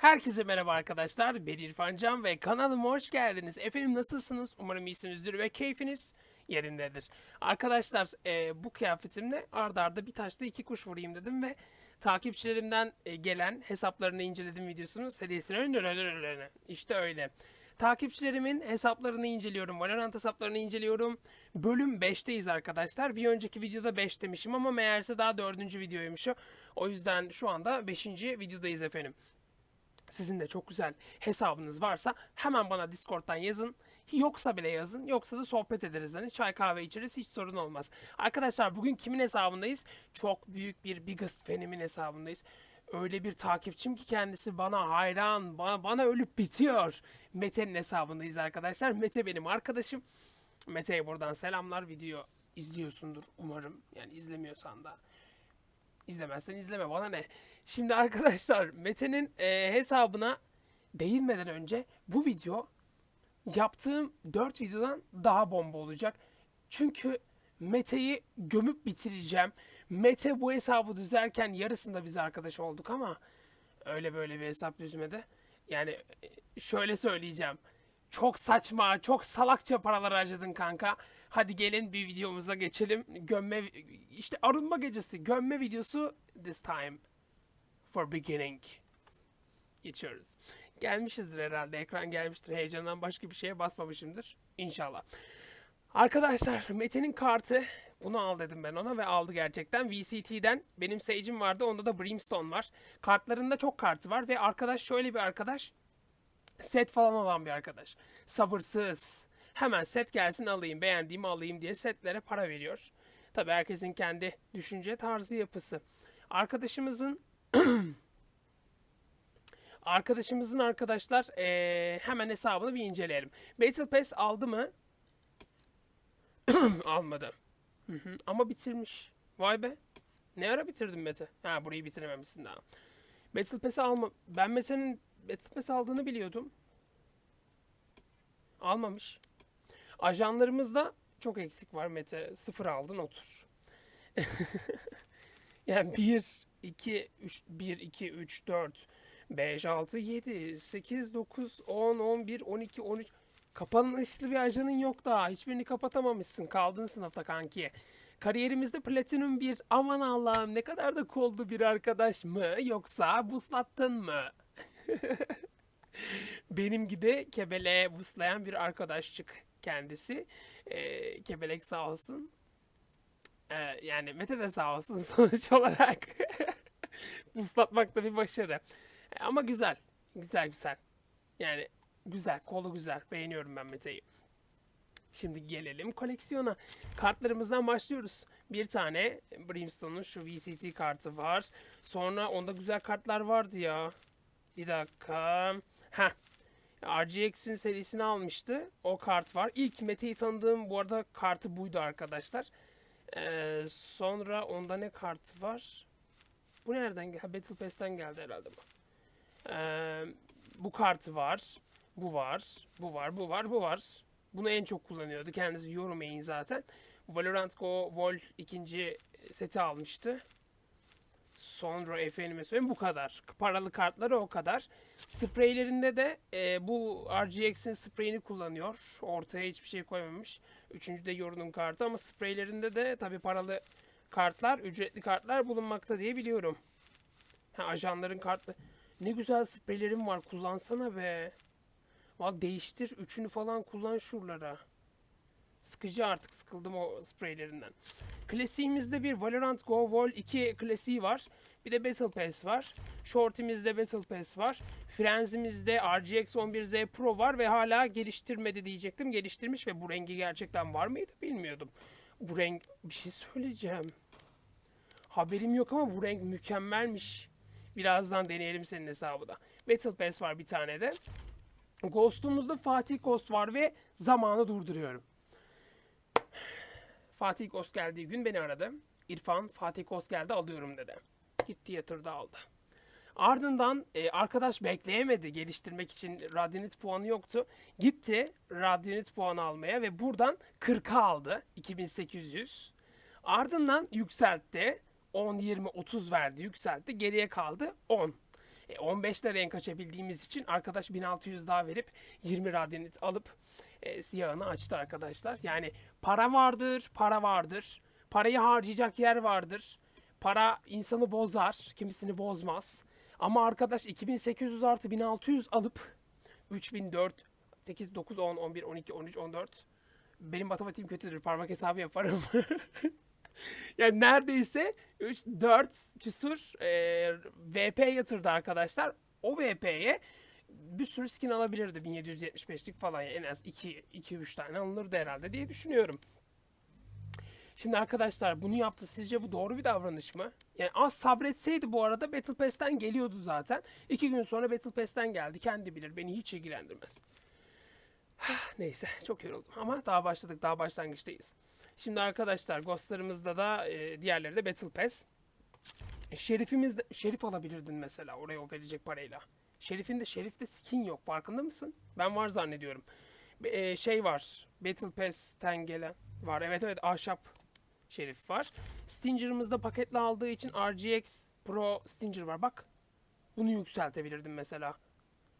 Herkese merhaba arkadaşlar. Ben İrfan Can ve kanalıma hoş geldiniz. Efendim nasılsınız? Umarım iyisinizdir ve keyfiniz yerindedir. Arkadaşlar e, bu kıyafetimle ardarda arda bir taşla iki kuş vurayım dedim ve takipçilerimden e, gelen hesaplarını inceledim videosunun serisine önüne. İşte öyle. Takipçilerimin hesaplarını inceliyorum. Valorant hesaplarını inceliyorum. Bölüm 5'teyiz arkadaşlar. Bir önceki videoda 5 demişim ama meğerse daha 4. videoymuş o. O yüzden şu anda 5. videodayız efendim. Sizin de çok güzel hesabınız varsa hemen bana Discord'dan yazın. Yoksa bile yazın. Yoksa da sohbet ederiz. Hani çay kahve içeriz hiç sorun olmaz. Arkadaşlar bugün kimin hesabındayız? Çok büyük bir biggest fanimin hesabındayız. Öyle bir takipçim ki kendisi bana hayran, bana, bana ölüp bitiyor. Mete'nin hesabındayız arkadaşlar. Mete benim arkadaşım. Mete'ye buradan selamlar. Video izliyorsundur umarım. Yani izlemiyorsan da İzlemezsen izleme bana ne. Şimdi arkadaşlar Mete'nin e, hesabına değinmeden önce bu video yaptığım 4 videodan daha bomba olacak. Çünkü Mete'yi gömüp bitireceğim. Mete bu hesabı düzerken yarısında biz arkadaş olduk ama öyle böyle bir hesap düzmedi. Yani e, şöyle söyleyeceğim. Çok saçma, çok salakça paralar harcadın kanka. Hadi gelin bir videomuza geçelim. Gömme işte arınma gecesi gömme videosu this time for beginning. Geçiyoruz. Gelmişizdir herhalde. Ekran gelmiştir. Heyecandan başka bir şeye basmamışımdır. İnşallah. Arkadaşlar Mete'nin kartı bunu al dedim ben ona ve aldı gerçekten. VCT'den benim Sage'im vardı. Onda da Brimstone var. Kartlarında çok kartı var ve arkadaş şöyle bir arkadaş set falan olan bir arkadaş. Sabırsız. Hemen set gelsin alayım, beğendiğimi alayım diye setlere para veriyor. Tabii herkesin kendi düşünce tarzı yapısı. Arkadaşımızın arkadaşımızın arkadaşlar eee, hemen hesabını bir inceleyelim. Battle Pass aldı mı? Almadı. Ama bitirmiş. Vay be. Ne ara bitirdin Mete? Ha burayı bitirememişsin daha. Battle Pass'i alma. Ben Mete'nin Battle aldığını biliyordum. Almamış. Ajanlarımızda çok eksik var Mete. Sıfır aldın otur. yani 1, 2, 3, 1, 2, 3, 4, 5, 6, 7, 8, 9, 10, 11, 12, 13. Kapanışlı bir ajanın yok daha. Hiçbirini kapatamamışsın. Kaldın sınıfta kanki. Kariyerimizde Platinum bir aman Allah'ım ne kadar da koldu bir arkadaş mı yoksa buslattın mı? Benim gibi kebele buslayan bir arkadaşçık kendisi. Ee, kebelek sağ olsun. Ee, yani Mete de sağ olsun sonuç olarak. Buslatmak da bir başarı. Ee, ama güzel. Güzel güzel. Yani güzel. Kolu güzel. Beğeniyorum ben Mete'yi. Şimdi gelelim koleksiyona. Kartlarımızdan başlıyoruz. Bir tane Brimstone'un şu VCT kartı var. Sonra onda güzel kartlar vardı ya. Bir dakika. Heh. RGX'in serisini almıştı. O kart var. İlk Mete'yi tanıdığım bu arada kartı buydu arkadaşlar. Ee, sonra onda ne kartı var? Bu nereden geldi? Battle Pass'ten geldi herhalde bu. Ee, bu kartı var. Bu var. Bu var. Bu var. Bu var. Bunu en çok kullanıyordu. Kendisi Euromain zaten. Valorant Go Vol ikinci seti almıştı. Sonra efendime söyleyeyim bu kadar. Paralı kartları o kadar. Spreylerinde de e, bu RGX'in spreyini kullanıyor. Ortaya hiçbir şey koymamış. Üçüncü de Yorun'un kartı ama spreylerinde de tabi paralı kartlar, ücretli kartlar bulunmakta diye biliyorum. Ha, ajanların kartı. Ne güzel spreylerim var kullansana be. Valla değiştir. Üçünü falan kullan şuralara. Sıkıcı artık sıkıldım o spreylerinden. Klasiğimizde bir Valorant Go Vol 2 klasiği var. Bir de Battle Pass var. Shorty'mizde Battle Pass var. Frenzimizde RGX 11Z Pro var ve hala geliştirmedi diyecektim. Geliştirmiş ve bu rengi gerçekten var mıydı bilmiyordum. Bu renk bir şey söyleyeceğim. Haberim yok ama bu renk mükemmelmiş. Birazdan deneyelim senin hesabı Battle Pass var bir tane de. Ghost'umuzda Fatih Ghost var ve zamanı durduruyorum. Fatih Ghost geldiği gün beni aradı. İrfan Fatih Ghost geldi alıyorum dedi. Gitti yatırdı aldı. Ardından e, arkadaş bekleyemedi geliştirmek için Radyanit puanı yoktu. Gitti Radyanit puanı almaya ve buradan 40'a aldı 2800. Ardından yükseltti. 10, 20, 30 verdi yükseltti. Geriye kaldı 10. E, 15 liraya kaçabildiğimiz için arkadaş 1600 daha verip 20 radyanit alıp e, siyahını açtı arkadaşlar. Yani para vardır, para vardır. Parayı harcayacak yer vardır. Para insanı bozar, kimisini bozmaz. Ama arkadaş 2800 artı 1600 alıp 3004, 8, 9, 10, 11, 12, 13, 14. Benim matematiğim kötüdür. Parmak hesabı yaparım. yani neredeyse 3, 4 küsur e, VP yatırdı arkadaşlar. O VP'ye bir sürü skin alabilirdi. 1775'lik falan. En az 2-3 tane alınırdı herhalde diye düşünüyorum. Şimdi arkadaşlar bunu yaptı. Sizce bu doğru bir davranış mı? Yani az sabretseydi bu arada Battle Pass'ten geliyordu zaten. İki gün sonra Battle Pass'ten geldi. Kendi bilir. Beni hiç ilgilendirmez. Neyse çok yoruldum ama daha başladık. Daha başlangıçtayız. Şimdi arkadaşlar Ghost'larımızda da e, diğerleri de Battle Pass. Şerifimiz de, Şerif alabilirdin mesela oraya o verecek parayla. Şerif'in de Şerif'te skin yok farkında mısın? Ben var zannediyorum. E, şey var. Battle Pass'ten gelen var. Evet evet ahşap Şerif var. Stinger'ımızda paketle aldığı için RGX Pro Stinger var. Bak. Bunu yükseltebilirdim mesela.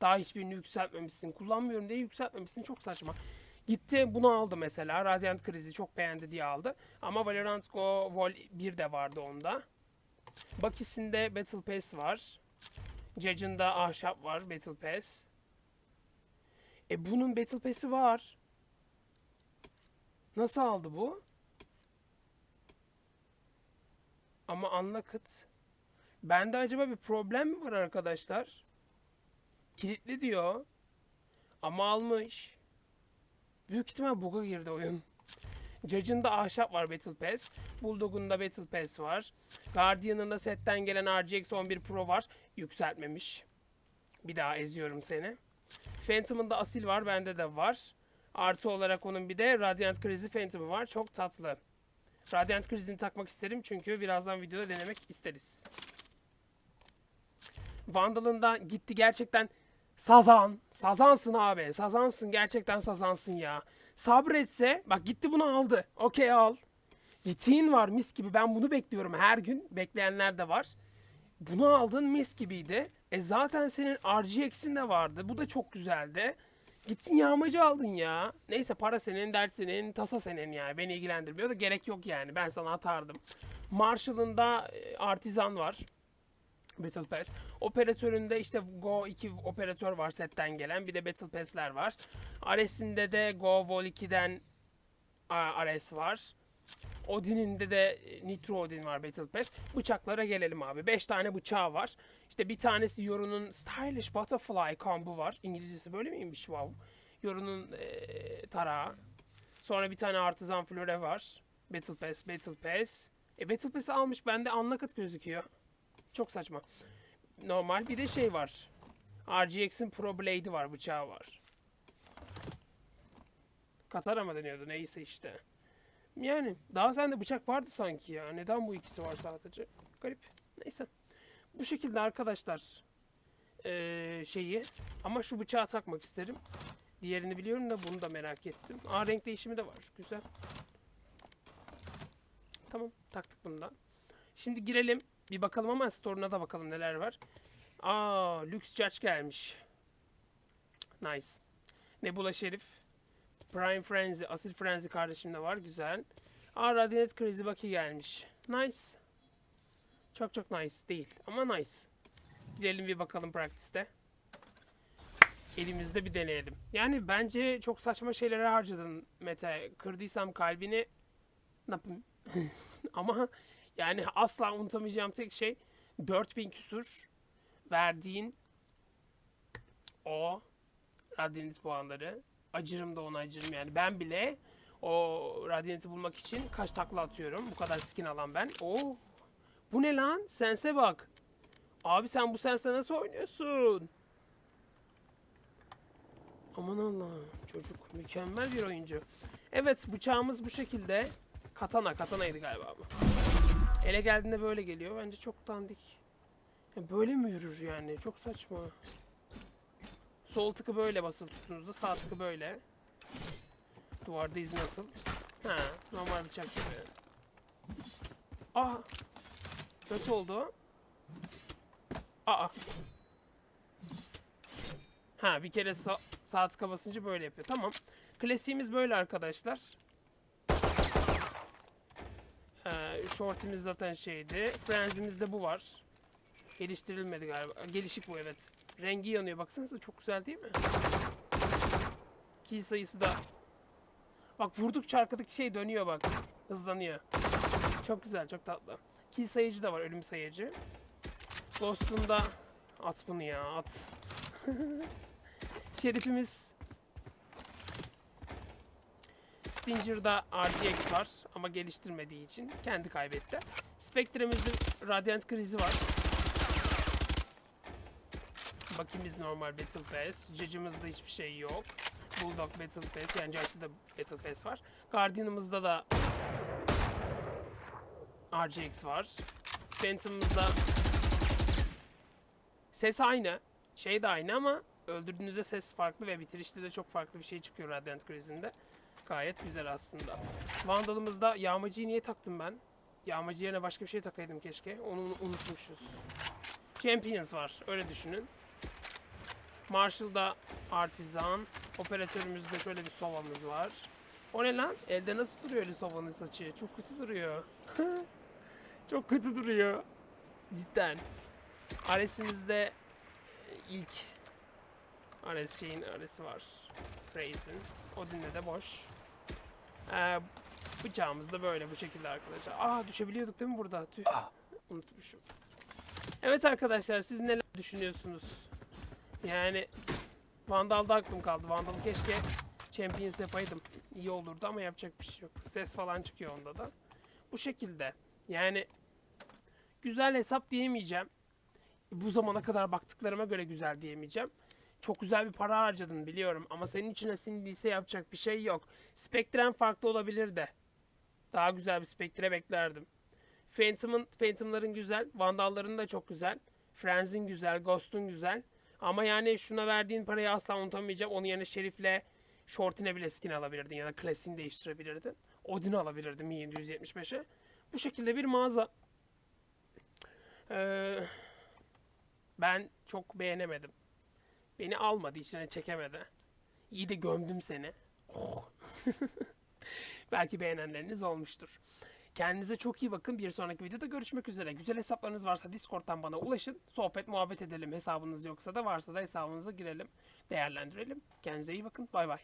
Daha hiçbirini yükseltmemişsin. Kullanmıyorum diye yükseltmemişsin. Çok saçma. Gitti bunu aldı mesela. Radiant Krizi çok beğendi diye aldı. Ama Valorant Go Vol 1 de vardı onda. Bakis'inde Battle Pass var. Judge'ında ahşap var Battle Pass. E bunun Battle Pass'i var. Nasıl aldı bu? Ama anlakıt. Bende acaba bir problem mi var arkadaşlar? Kilitli diyor. Ama almış. Büyük ihtimal bug'a girdi oyun. Judge'ın ahşap var Battle Pass. Bulldog'un da Battle Pass var. Guardian'ın da setten gelen RGX 11 Pro var. Yükseltmemiş. Bir daha eziyorum seni. Phantom'ın da asil var. Bende de var. Artı olarak onun bir de Radiant Crazy Phantom'ı var. Çok tatlı. Radiant Crazy'ni takmak isterim çünkü birazdan videoda denemek isteriz. Vandal'ın da gitti gerçekten sazan. Sazansın abi. Sazansın. Gerçekten sazansın ya. Sabretse bak gitti bunu aldı. Okey al. Yitiğin var mis gibi. Ben bunu bekliyorum her gün. Bekleyenler de var. Bunu aldın mis gibiydi. E zaten senin RGX'in de vardı. Bu da çok güzeldi. Gittin yağmacı aldın ya. Neyse para senin, dert senin, tasa senin yani. Beni ilgilendirmiyor da gerek yok yani. Ben sana atardım. Marshall'ın da e, Artisan var. Battle Pass. Operatöründe işte Go 2 operatör var setten gelen. Bir de Battle Pass'ler var. Ares'inde de Go Vol 2'den a, Ares var. Odin'inde de e, Nitro Odin var Battle Pass. Bıçaklara gelelim abi. 5 tane bıçağı var. İşte bir tanesi Yoru'nun Stylish Butterfly combo var. İngilizcesi böyle miymiş? Wow. Yoru'nun e, tarağı. Sonra bir tane Artisan Flore var. Battle Pass, Battle Pass. E Battle Pass'i almış. Bende anlakıt gözüküyor. Çok saçma. Normal bir de şey var. RGX'in Pro Blade'i var. Bıçağı var. Katara mı deniyordu? Neyse işte. Yani daha sende bıçak vardı sanki ya. Neden bu ikisi var sadece? Garip. Neyse. Bu şekilde arkadaşlar ee, şeyi ama şu bıçağı takmak isterim. Diğerini biliyorum da bunu da merak ettim. Aa renk değişimi de var. Güzel. Tamam taktık bundan. Şimdi girelim. Bir bakalım ama store'una da bakalım neler var. Aa Lux Judge gelmiş. Nice. Nebula Şerif. Prime Frenzy, Asil Frenzy kardeşim de var. Güzel. Aa Radiant Crazy Bucky gelmiş. Nice. Çok çok nice değil ama nice. Gidelim bir bakalım practice'te. Elimizde bir deneyelim. Yani bence çok saçma şeylere harcadın Mete. Kırdıysam kalbini ne yapayım? ama yani asla unutamayacağım tek şey 4000 küsur verdiğin o Radiant puanları. Acırım da ona acırım yani. Ben bile o Radiant'i bulmak için kaç takla atıyorum. Bu kadar skin alan ben. Oo. Bu ne lan? Sense bak. Abi sen bu sense nasıl oynuyorsun? Aman Allah'ım. Çocuk mükemmel bir oyuncu. Evet bıçağımız bu şekilde. Katana. Katanaydı galiba bu. Ele geldiğinde böyle geliyor. Bence çok dandik. Böyle mi yürür yani? Çok saçma. Sol tıkı böyle basılı tuttuğunuzda sağ tıkı böyle. Duvarda iz nasıl? Ha, normal bıçak gibi. Ah! Nasıl oldu? Aa! Ha bir kere sa- sağ tıka basınca böyle yapıyor. Tamam. Klasiğimiz böyle arkadaşlar. Ee, shortimiz zaten şeydi. Frenzimizde bu var. Geliştirilmedi galiba. Gelişik bu evet. Rengi yanıyor. Baksanıza çok güzel değil mi? Kill sayısı da. Bak vurdukça arkadaki şey dönüyor bak. Hızlanıyor. Çok güzel, çok tatlı. Kill sayıcı da var, ölüm sayıcı. Ghost'un da at bunu ya, at. Şerifimiz Stinger'da RGX var ama geliştirmediği için kendi kaybetti. Spectre'mizde Radiant krizi var. Bakimiz normal Battle Pass. Judge'ımızda hiçbir şey yok. Bulldog Battle Pass yani Judge'da Battle Pass var. Guardian'ımızda da RGX var. Phantom'ımızda ses aynı. Şey de aynı ama öldürdüğünüzde ses farklı ve bitirişte de çok farklı bir şey çıkıyor Radiant Crazy'inde. Gayet güzel aslında. Vandal'ımızda yağmacıyı niye taktım ben? Yağmacı yerine başka bir şey takaydım keşke. Onu unutmuşuz. Champions var. Öyle düşünün. Marshall'da Artisan. Operatörümüzde şöyle bir sovamız var. O ne lan? Elde nasıl duruyor öyle sovanın saçı? Çok kötü duruyor. Çok kötü duruyor. Cidden. Ares'imizde e, ilk Ares şeyin Ares'i var. Fraze'in. Odin'de de boş. Ee, bıçağımız da böyle bu şekilde arkadaşlar. Aa düşebiliyorduk değil mi burada? Tüh. Unutmuşum. Evet arkadaşlar siz neler düşünüyorsunuz? Yani Vandal'da aklım kaldı. Vandal'ı keşke Champions yapaydım. İyi olurdu ama yapacak bir şey yok. Ses falan çıkıyor onda da. Bu şekilde. Yani güzel hesap diyemeyeceğim. Bu zamana kadar baktıklarıma göre güzel diyemeyeceğim. Çok güzel bir para harcadın biliyorum ama senin içine sindiyse yapacak bir şey yok. Spectre'm farklı olabilir de. Daha güzel bir Spectre beklerdim. Phantom'ın, Phantom'ların güzel, Vandal'ların da çok güzel. Frenz'in güzel, Ghost'un güzel. Ama yani şuna verdiğin parayı asla unutamayacağım. Onun yerine Şerif'le Short'ine bile skin alabilirdin ya da klasiğini değiştirebilirdin. Odin'i alabilirdim 775'e. Bu şekilde bir mağaza. Ee, ben çok beğenemedim. Beni almadı, içine çekemedi. İyi de gömdüm seni. Oh. Belki beğenenleriniz olmuştur. Kendinize çok iyi bakın. Bir sonraki videoda görüşmek üzere. Güzel hesaplarınız varsa Discord'dan bana ulaşın. Sohbet, muhabbet edelim. Hesabınız yoksa da varsa da hesabınıza girelim. Değerlendirelim. Kendinize iyi bakın. Bay bay.